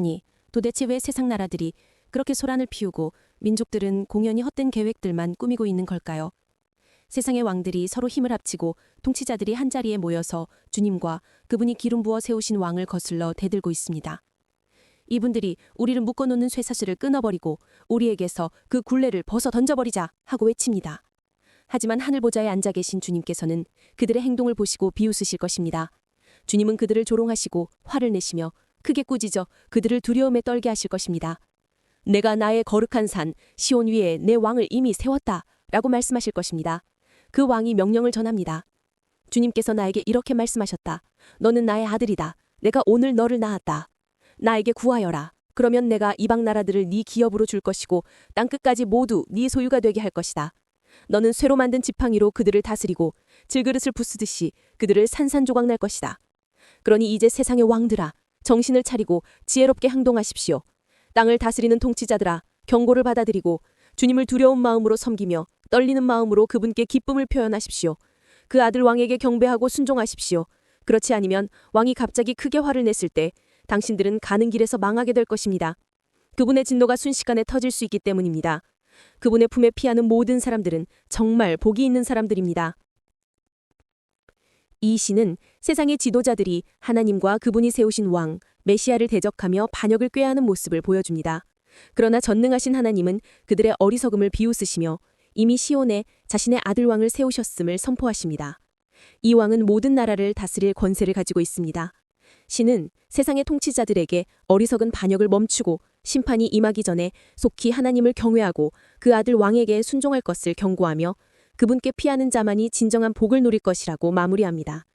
아니, 도대체 왜 세상 나라들이 그렇게 소란을 피우고 민족들은 공연히 헛된 계획들만 꾸미고 있는 걸까요? 세상의 왕들이 서로 힘을 합치고 통치자들이 한자리에 모여서 주님과 그분이 기름 부어 세우신 왕을 거슬러 대들고 있습니다. 이분들이 우리를 묶어놓는 쇠사슬을 끊어버리고 우리에게서 그 굴레를 벗어 던져버리자 하고 외칩니다. 하지만 하늘 보좌에 앉아 계신 주님께서는 그들의 행동을 보시고 비웃으실 것입니다. 주님은 그들을 조롱하시고 화를 내시며 크게 꾸짖어 그들을 두려움에 떨게 하실 것입니다. 내가 나의 거룩한 산 시온 위에 내 왕을 이미 세웠다 라고 말씀하실 것입니다. 그 왕이 명령을 전합니다. 주님께서 나에게 이렇게 말씀하셨다. 너는 나의 아들이다. 내가 오늘 너를 낳았다. 나에게 구하여라. 그러면 내가 이방 나라들을 네 기업으로 줄 것이고 땅 끝까지 모두 네 소유가 되게 할 것이다. 너는 쇠로 만든 지팡이로 그들을 다스리고 질그릇을 부수듯이 그들을 산산조각 날 것이다. 그러니 이제 세상의 왕들아 정신을 차리고 지혜롭게 행동하십시오. 땅을 다스리는 통치자들아 경고를 받아들이고 주님을 두려운 마음으로 섬기며 떨리는 마음으로 그분께 기쁨을 표현하십시오. 그 아들 왕에게 경배하고 순종하십시오. 그렇지 않으면 왕이 갑자기 크게 화를 냈을 때 당신들은 가는 길에서 망하게 될 것입니다. 그분의 진노가 순식간에 터질 수 있기 때문입니다. 그분의 품에 피하는 모든 사람들은 정말 복이 있는 사람들입니다. 이 시는 세상의 지도자들이 하나님과 그분이 세우신 왕, 메시아를 대적하며 반역을 꾀하는 모습을 보여줍니다. 그러나 전능하신 하나님은 그들의 어리석음을 비웃으시며 이미 시온에 자신의 아들 왕을 세우셨음을 선포하십니다. 이 왕은 모든 나라를 다스릴 권세를 가지고 있습니다. 신은 세상의 통치자들에게 어리석은 반역을 멈추고 심판이 임하기 전에 속히 하나님을 경외하고 그 아들 왕에게 순종할 것을 경고하며 그분께 피하는 자만이 진정한 복을 누릴 것이라고 마무리합니다.